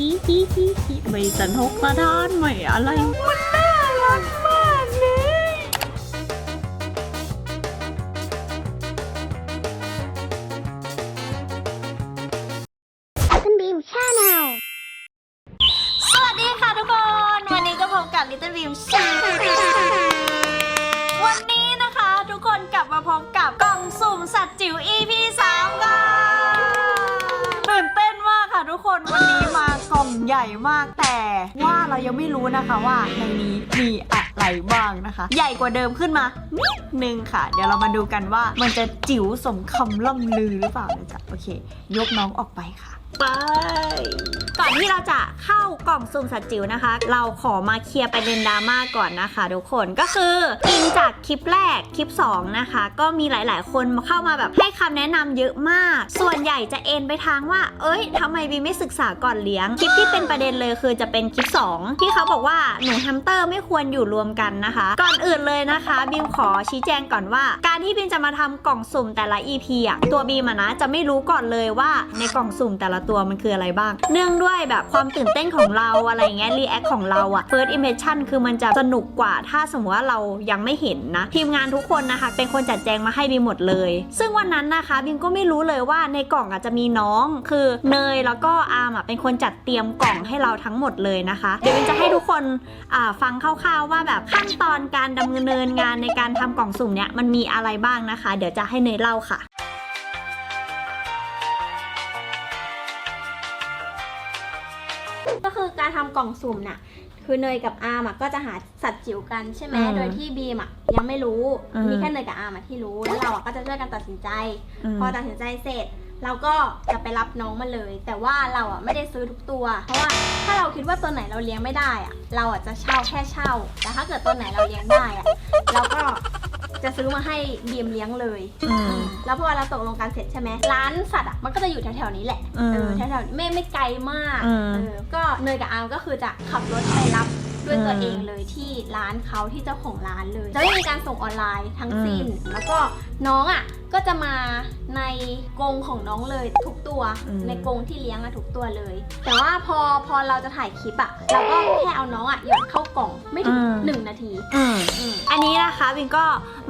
ไม่สนุกสะท้านไม่อะไร มันน่ารักมากเลยคุณบีมชาแนลสวัสดีค่ะทุกคน วันนี้ก็พบกับ Little Beam ชาวันนี้นะคะทุกคนกลับมาพบกับกล่องสุ่มสัตว์จิ๋ว EP 3กันตื่นเต้นมากค่ะทุกคนวันนี้ ใหญ่มากแต่ว่าเรายังไม่รู้นะคะว่าในนี้มีอะไรบ้างนะคะ ใหญ่กว่าเดิมขึ้นมานิดนึงค่ะ เดี๋ยวเรามาดูกันว่ามันจะจิ๋วสมคำล่ำลือหรือเปล่านะจ๊ะโอเค ยกน้องออกไปค่ะ ไป ก่อนที่เราจะเข้ากล่องสุ่มสัตว์จิ๋วนะคะ เราขอมาเคลียร์ประเด็นดราม่าก่อนนะคะ ทุกคนก็คืออิงจากคลิปแรกคลิป 2 นะคะ ก็มีหลายๆ คนมาเข้ามาแบบให้คำแนะนำเยอะมาก ส่วนใหญ่จะเอ็นไปทางว่า เอ้ยทำไมบีไม่ศึกษาก่อนเลี้ยง คลิปที่เป็นประเด็นเลยคือจะเป็นคลิป 2 ที่เขาบอกว่าหนูแฮมสเตอร์ไม่ควรอยู่รวมกันนะคะ ก่อนอื่นเลยนะคะบีมขอชี้แจงก่อนว่า การที่บีมจะมาทำกล่องสุ่มแต่ละ EP อะตัวบีมอะนะจะไม่รู้ก่อนเลยว่าในกล่องสุ่มแต่ละตัวมันคืออะไรบ้าง เนื่องด้วยแบบความตื่นเต้นของเราอะไรเงี้ยรีแอคของเราอะ first impression คือมันจะสนุกกว่าถ้าสมมติว่าเรายังไม่เห็นนะ ทีมงานทุกคนนะคะ เป็นคนจัดแจงมาให้บีมหมดเลย ซึ่งวันนั้นนะคะบีมก็ไม่รู้เลยว่าในกล่องอาจจะมีน้องคือเนยแล้วก็อาร์มอะเป็นคนจัดเตรียมกล่องให้เราทั้งหมดเลยนะคะ เดี๋ยวบีมจะให้ทุกคนฟังคร่าวๆว่าแบบขั้นตอนการดำเนินงานในการทำกล่องสุ่มเนี่ยมันมีอะไรบ้างนะคะ เดี๋ยวจะให้เนยเล่าค่ะ ก็คือการทำกล่องสุ่มน่ะ คือเนยกับอาร์มอะก็จะหาสัตว์จิ๋วกันใช่ไหมอืมโดยที่บีมอะยังไม่รู้อืมมีแค่เนยกับอาร์มอะที่รู้ แล้วเราอะก็จะช่วยกันตัดสินใจอืมพอตัดสินใจเสร็จเราก็จะไปรับน้องมาเลย แต่ว่าเราอะไม่ได้ซื้อทุกตัว เพราะว่าถ้าเราคิดว่าตัวไหนเราเลี้ยงไม่ได้อะ เราอะจะเช่าแค่เช่า แต่ถ้าเกิดตัวไหนเราเลี้ยงได้อะเราก็ จะซื้อมาให้บีมเลี้ยงเลย อืม แล้วพอเราตกลงกันเสร็จใช่ไหมร้านสัตว์อะมันก็จะอยู่แถวๆนี้แหละอืมเออแถวๆนี้ไม่ไม่ไกลมากอืม เออก็เนยกับอาร์มก็คือจะขับรถไปรับด้วยตัวอืมเองเลยที่ร้านเขาที่เจ้าของร้านเลยจะไม่มีการส่งออนไลน์ทั้งสิ้น แล้วก็น้องอะ ก็จะมาในกรงของน้องเลยทุกตัวอืม ในกรงที่เลี้ยงอะทุกตัวเลย แต่ว่าพอพอเราจะถ่ายคลิปอะเราก็แค่เอาน้องอะหย่อนเข้ากล่องไม่ถึงหนึ่งนาทีอืม อืม อันนี้นะคะวินก็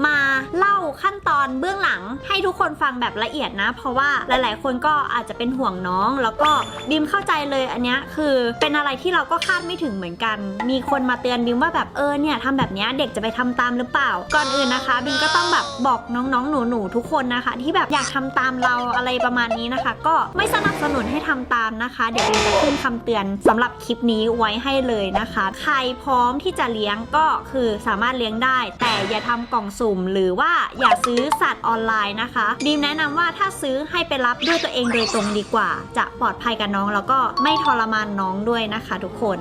มาเล่าขั้นตอนเบื้องหลังให้ทุกคนฟังแบบละเอียดนะ เพราะว่าหลายๆ คนก็อาจจะเป็นห่วงน้อง แล้วก็บิมเข้าใจเลยอันเนี้ยคือเป็นอะไรที่เราก็คาดไม่ถึงเหมือนกัน มีคนมาเตือนบิมว่าแบบเออเนี่ยทำแบบเนี้ยเด็กจะไปทำตามหรือเปล่า ก่อนอื่นนะคะบิมก็ต้องแบบบอกน้องๆหนูๆทุกคนนะคะที่แบบอยากทำตามเราอะไรประมาณนี้นะคะ ก็ไม่สนับสนุนให้ทำตามนะคะ เดี๋ยวบิมจะขึ้นคำเตือนสำหรับคลิปนี้ไว้ให้เลยนะคะ ใครพร้อมที่จะเลี้ยงก็คือสามารถเลี้ยงได้ แต่อย่าทำกล่องสุ่ม หรือว่าอย่าซื้อสัตว์ออนไลน์นะคะบีมแนะนำว่าถ้าซื้อให้ไปรับด้วยตัวเองโดยตรงดีกว่า จะปลอดภัยกับน้องแล้วก็ไม่ทรมานน้องด้วยนะคะทุกคน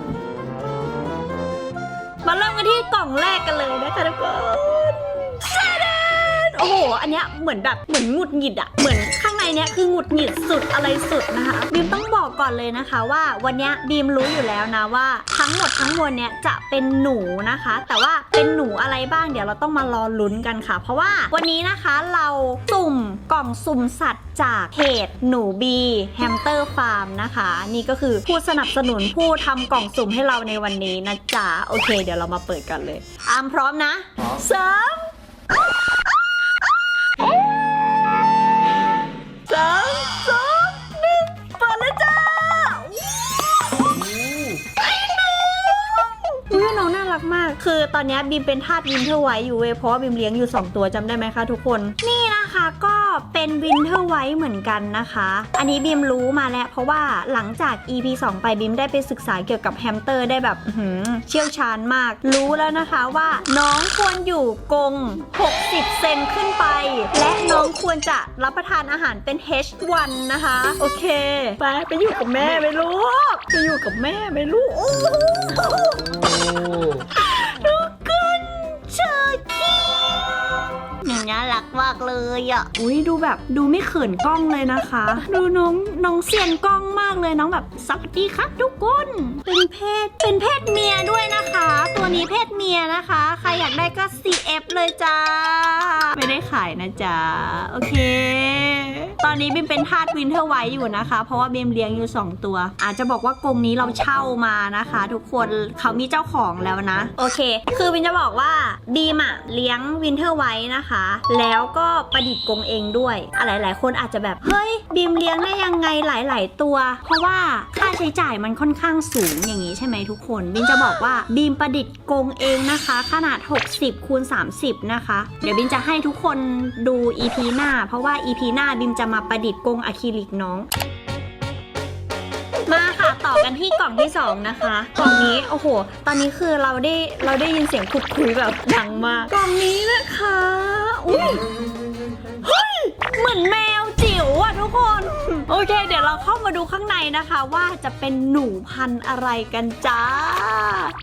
มาเริ่มกันที่กล่องแรกกันเลยนะคะทุกคนชาดาน โอ้โห อันเนี้ยเหมือนแบบเหมือนหงุดหงิดอะเหมือนข้างในเนี้ยคือหงุดหงิดสุดอะไรสุดนะคะ บีมต้องบอกก่อนเลยนะคะว่าวันเนี้ยบีมรู้อยู่แล้วนะว่าทั้งหมดทั้งมวลเนี้ยจะเป็นหนูนะคะ แต่ว่าเป็นหนูอะไรบ้างเดี๋ยวเราต้องมารอลุ้นกันค่ะ เพราะว่าวันนี้นะคะเราสุ่มกล่องสุ่มสัตว์จากเพจหนูบีแฮมสเตอร์ฟาร์มนะคะ นี่ก็คือผู้สนับสนุนผู้ทำกล่องสุ่มให้เราในวันนี้นะจ๊ะโอเค เดี๋ยวเรามาเปิดกันเลยอามพร้อมนะสาม คือตอนนี้บีมเป็นทาสวินเทอร์ไวท์อยู่เว้ยเพราะว่าบีมเลี้ยงอยู่ 2 ตัวจำได้ไหมคะทุกคน นี่นะคะก็เป็นวินเทอร์ไวท์เหมือนกันนะคะ อันนี้บีมรู้มาแล้ว เพราะว่าหลังจาก EP 2 ไปบีมได้ไปศึกษาเกี่ยวกับแฮมสเตอร์ได้แบบเชี่ยวชาญมาก รู้แล้วนะคะว่าน้องควรอยู่กรง60 เซนขึ้นไป และน้องควรจะรับประทานอาหารเป็น H1 นะคะ โอเค ไปไปอยู่กับแม่ไหมลูกไปอยู่กับแม่ไหมลูกโอ้ น่ารักมากเลยอะ อุ้ยดูแบบดูไม่เขินกล้องเลยนะคะ ดูน้องน้องเซียนกล้องมากเลยน้องแบบสวัสดีครับทุกคน เป็นเพศเป็นเพศเมียด้วยนะคะ ตัวนี้เพศเมียนะคะ ใครอยากได้ก็ CF เลยจ้า ไม่ได้ขายนะจ๊ะ โอเคต่ ออนนี้บิมเป็นทาสวินเทอร์ไวท์อยู่นะคะ เพราะว่าบิมเลี้ยงอยู่ 2 ตัว อาจจะบอกว่ากรงนี้เราเช่ามานะคะ ทุกคนเขามีเจ้าของแล้วนะ โอเค คือบิมจะบอกว่าบีมอะเลี้ยงวินเทอร์ไวท์นะคะ แล้วก็ประดิษฐ์กรงเองด้วยอะไรหลายคนอาจจะแบบ เฮ้ยบีมเลี้ยงได้ยังไงหลาย ๆ ตัว เพราะว่าค่าใช้จ่ายมันค่อนข้างสูงอย่างนี้ใช่ไหมทุกคนบิมจะบอกว่าบีมประดิษฐ์กรงเองนะคะ ขนาด 60คูณ30 นะคะ เดี๋ยวบิมจะให้ทุกคนดู EP หน้า เพราะว่า EP หน้าบิมจะมาประดิษฐ์กรงอะคริลิกน้อง มาค่ะต่อกันที่กล่องที่ 2 นะคะ กล่องนี้โอ้โห ตอนนี้คือเราได้เราได้ยินเสียงขุดคุยแบบดังมาก กล่องนี้นะคะอุ้ยเฮ้ยเหมือนแมวจิ๋วอะทุกคน โอเค เดี๋ยวเราเข้ามาดูข้างในนะคะ ว่าจะเป็นหนูพันธุ์อะไรกันจ้า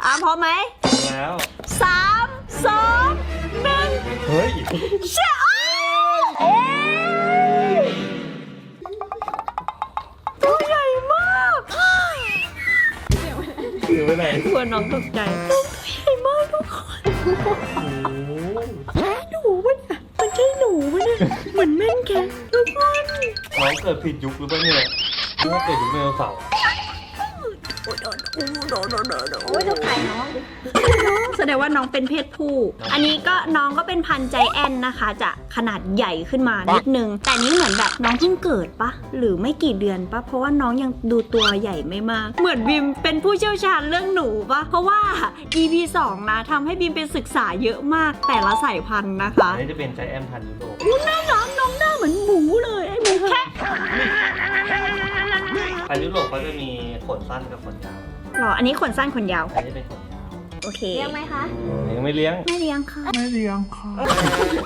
อะพร้อมไหมแล้วสามสองหนึ่งเฮ้ย เชี่ยเอ๊ะ กลัวน้องตกใจตัวใหญ่มากทุกคนโอ้โหหนูปะเนี่ยมันใช่หนูปะเนี่ยเหมือนแม่นแค่ทุกคนน้องเกิดผิดยุคหรือเปล่าเนี่ยน้องเกิดยุคไดโนเสาร์ โอ้ยโดนโอ้โดนโดนโดนโดนโอ้ยดูไข่น้องดิแสดงว่าน้องเป็นเพศผู้ อันนี้ก็น้องก็เป็นพันธุ์ใจแอนนะคะ จะขนาดใหญ่ขึ้นมานิดนึง แต่นี่เหมือนแบบน้องเพิ่งเกิดปะหรือไม่กี่เดือนปะเพราะว่าน้องยังดูตัวใหญ่ไม่มาก เหมือนบิมเป็นผู้เชี่ยวชาญเรื่องหนูปะเพราะว่า EP 2นะทำให้บิมไปศึกษาเยอะมาก แต่ละสายพันธุ์นะคะอันนี้จะเป็นใจแอนพันธุ์ยุโรปน่ารักน้องหน้าเหมือนหมูเลยไอ้หมูแค่พันธุ์ยุโรปเขาจะมีขนสั้นกับขนยาว หรอ อันนี้ขนสั้นขนยาว อันนี้เป็นขนยาวโอเค เลี้ยงไหมคะยังไม่เลี้ยง ไม่เลี้ยงค่ะ ไม่เลี้ยงค่ะ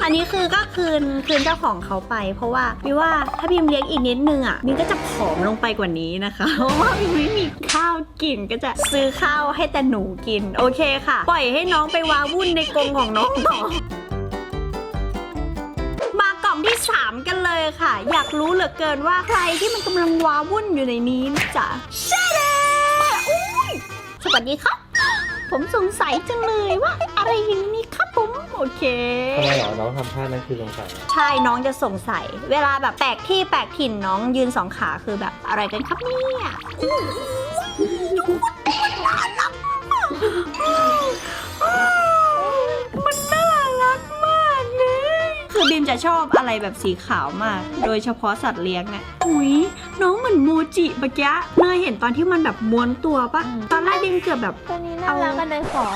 อันนี้คือก็คืนคืนเจ้าของเขาไป เพราะว่าพี่ว่าถ้าพิมเลี้ยงอีกนิดนึงอะมินก็จะผอมลงไปกว่านี้นะคะ เพราะว่าพิมไม่มีข้าวกินก็จะซื้อข้าวให้แต่หนูกิน โอเคค่ะ ปล่อยให้น้องไปว้าวุ่นในกรงของน้องต่อมากล่องที่ 3 กันเลยค่ะ อยากรู้เหลือเกินว่าใครที่มันกำลังว้าวุ่นอยู่ในนี้นะจ๊ะชาเดอุ้ยส วัสดีครับ ผมสงสัยจังเลยว่า อะไรอย่างนี้ครับผม โอเค ทำไมเหรอน้องทำท่านั้นคือสงสัยใช่น้องจะสงสัย เวลาแบบแปลกที่แปลกถิ่นน้องยืนสองขาคือแบบอะไรกันครับเนี่ย คือบีมจะชอบอะไรแบบสีขาวมาก โดยเฉพาะสัตว์เลี้ยงเนี่ยอุ้ยน้องเหมือนโมจิเมื่อกี้เนยเห็นตอนที่มันแบบม้วนตัวปะตอนแรกบีมเกือบแบบ ตัวนี้น่ารักกันเลยขอ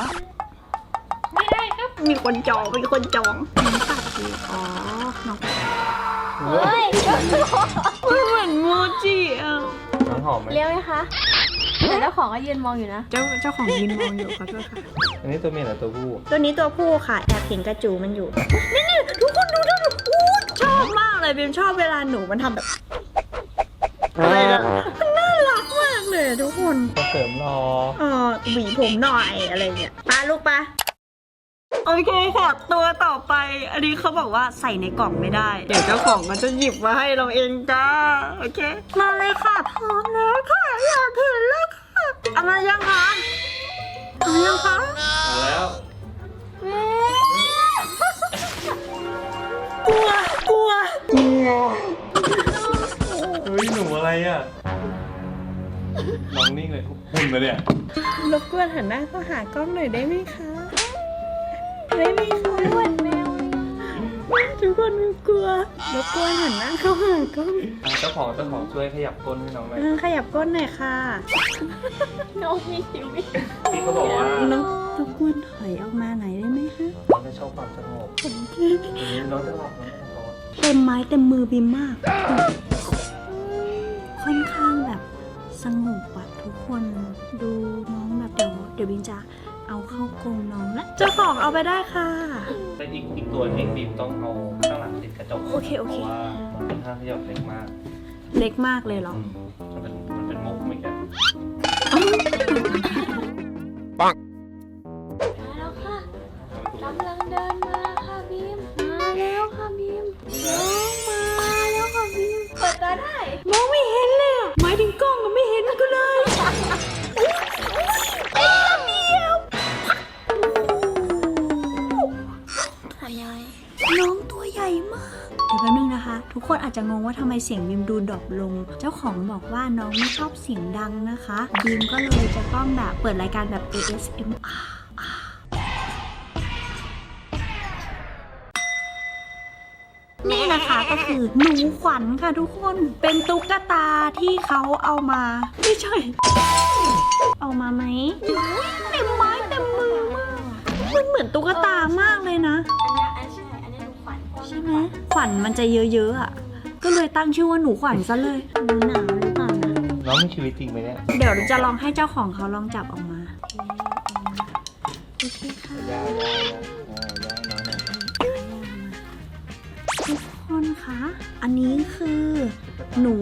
มีคนจอง มีคนจองน้องตัดอยู่อ๋อ น้องเฮ้ย มันเหมือนโมจิอะน้องหอมไหมเลี้ยงไหมคะ แต่เจ้าของก็ยืนมองอยู่นะ เจ้าเจ้าของยืนมองอยู่ขอโทษค่ะอันนี้ตัวเมียหรือตัวผู้ตัวนี้ตัวผู้ค่ะแอบเห็นกระจูมันอยู่ นี่นี่ทุกคนดูดูอู้ชอบมากเลยบิมชอบเวลาหนูมันทำแบบอะไรนะมันน่ารักมากเลยทุกคนตัวเสริมรอเออหวีผมหน่อยอะไรเงี้ยปาลูกปะโอเคค่ะตัวต่อไป อันนี้เขาบอกว่าใส่ในกล่องไม่ได้ เดี๋ยวเจ้าของมันจะหยิบมาให้เราเองจ้า โอเค มาเลยค่ะ พร้อมแล้วค่ะ หันหน้าเข้าหากล้องหน่อยได้ไหมคะได้ไหมคะเหมือนแมวทุกคนกลัวรบกวนหันหน้าเข้าหากล้องอะเจ้าของเจ้าของช่วยขยับก้นให้น้องหน่อยเออขยับก้นหน่อยค่ะน้องมีชีวิตพี่เขาบอกว่าน้องรบกวนถอยออกมาหน่อยได้ไหมคะน้องจะชอบความสงบทีนี้น้องจะหลับน้องจะนอนเต็มไม้เต็มมือบิมมาก ค่อนข้างแบบ สงบอะทุกคนดูน้องแบบเดี๋ยวเดี๋ยวบิมจะเอาเข้ากรงน้องและเจ้าของเอาไปได้ค่ะ แต่อีกอีกตัวนี้บีมต้องเอาข้างหลังติดกระจกโอเคโอเคเพราะว่ามันเป็นข้างที่แบบเล็กมากเล็กมากเลยเหรอ มันเป็นมันเป็นมุกเมื่อกี้มาแล้วค่ะกำลังเดินมาค่ะบีม มาแล้วค่ะบีม น้องมาแล้วค่ะบีม เปิดตาได้ มองไม่เห็นเลย องตัวใหญ่มากเดี๋ยวแป๊บนึงนะคะทุกคนอาจจะงงว่าทำไมเสียงบีมดูดรอปลง เจ้าของบอกว่าน้องไม่ชอบเสียงดังนะคะบีมก็เลยจะต้องแบบเปิดรายการแบบ ASMR นี่นะคะก็คือหนูขวัญค่ะทุกคนเป็นตุ๊กตาที่เขาเอามา ไม่ใช่ เอามาไหมเต็มไม้เต็มมือมากมันเหมือนตุ๊กตามากเลยนะอันเนี้ยอันใช่อันเนี้ยหนูขวัญใช่ไหมขวัญมันจะเยอะๆอะ ก็เลยตั้งชื่อว่าหนูขวัญซะเลยหนูหนาวหรือเปล่านะน้องมีชีวิตจริงไหมเนี่ยเดี๋ยวจะลองให้เจ้าของเขาลองจับออกมาโอเคค่ะยาวยาวยาวยาวน้องหน่อยทุกคนคะอันนี้คือหนู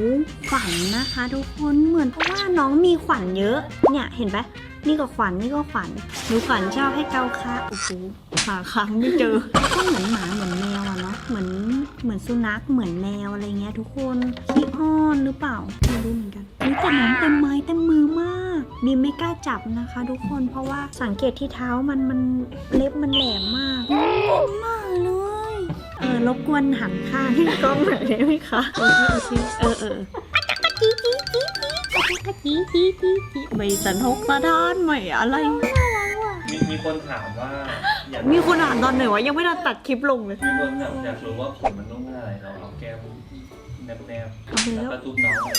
ขวัญนะคะ ทุกคนเหมือนเพราะว่าน้องมีขวัญเยอะ เนี่ยเห็นปะนี่ก็ขวัญนี่ก็ขวัญหนูขวัญชอบให้เกาคะโอ้โหหาครั้งไม่เจอก็เหมือนหมาเหมือนแมว เหมือนสุนัขเหมือนแมวอะไรเงี้ยทุกคนขี้อ้อนหรือเปล่าไม่รู้เหมือนกันนี่แต่น้องเต็มไม้เต็มมือมากบีมไม่กล้าจับนะคะ ทุกคนเพราะว่าสังเกตที่เท้ามันมันเล็บมันแหลมมากเล็บมากเลยเออรบกวนหันข้างให้กล้องหน่อยได้ไหมคะโอเคโอเคเออเออไม่สนกสะท้านไม่อะไรมีมีคนถามว่าอยาก มีคนอ่านตอนไหนวะยังไม่ได้ตัดคลิปลงเลยมีคนถามอยากรู้ว่าผมมันต้องเมื่อไหร่เราเอาแก้มแนบแนบเอาไปๆแล้แล้ววก็จุ๊บน้องหน่อย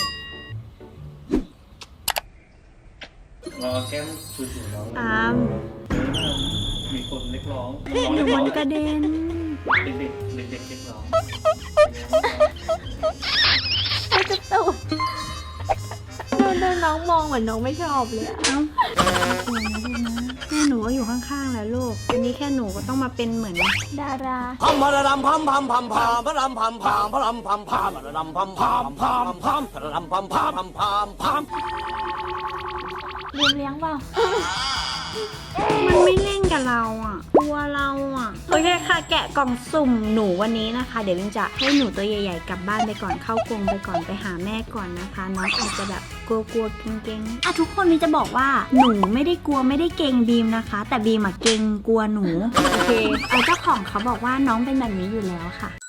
เราเอาแก้มจุ๊บน้องเลยอามมีคนเรียกร้องเดี๋ยวมันกระเด็นเด็กๆเด็กๆเรียกร้องจะตูดโดนน้องมองเหมือนน้องไม่ชอบเลยอะเอ้าสว ยนะลูกนะแม่หนูก็อยู่ข้างๆแหล้วลูก อันนี้แค่หนูก็ต้องมาเป็นเหมือน ดารา พัมพะระดำพัมพัมพัมพามพะรำพัมพามพะรำพัมพามพะระดำพัมพามพามพามพะระดำพัมพามพัมพามพามเลี้ยงเลี้ยงเปล่า มันไม่เล่นกับเราอะ กลัวเราอะโอเคค่ะ แกะกล่องสุ่มหนูวันนี้นะคะ เดี๋ยวลินจะให้หนูตัวใหญ่ๆกลับบ้านไปก่อนเข้ากรงไปก่อนไปหาแม่ก่อนนะคะน้องอาจจะแบบกลัวๆเกรงๆอะทุกคนนี่จะบอกว่าหนูไม่ได้กลัวไม่ได้เกรงบีมนะคะ แต่บีมอะเกรงกลัวหนูโอเคเอาเจ้าของเขาบอกว่าน้องเป็นแบบนี้อยู่แล้วค่ะ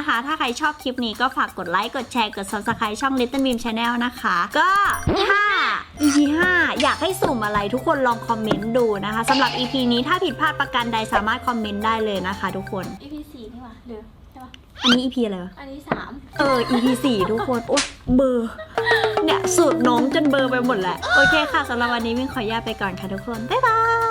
นนี้นะคะ ถ้าใครชอบคลิปนี้ก็ฝากกดไลค์กดแชร์กด subscribe ช่อง Little Beam Channel นะคะ ก็ถ้า EP 5อยากให้สุ่มอะไรทุกคนลองคอมเมนต์ดูนะคะสำหรับ EP นี้ถ้าผิดพลาดประการใดสามารถคอมเมนต์ได้เลยนะคะ ทุกคน EP สี่นี่หว่าหรือใช่ปะอันนี้ EP อะไรวะอันนี้สามเออ EP 4ทุกคนโอ๊ยเบอร์เนี่ยสูตรน้องจนเบอร์ไปหมดแหละโอเคค่ะสำหรับวันนี้วิ่งขออนุญาตไปก่อนค่ะทุกคนบ๊ายบาย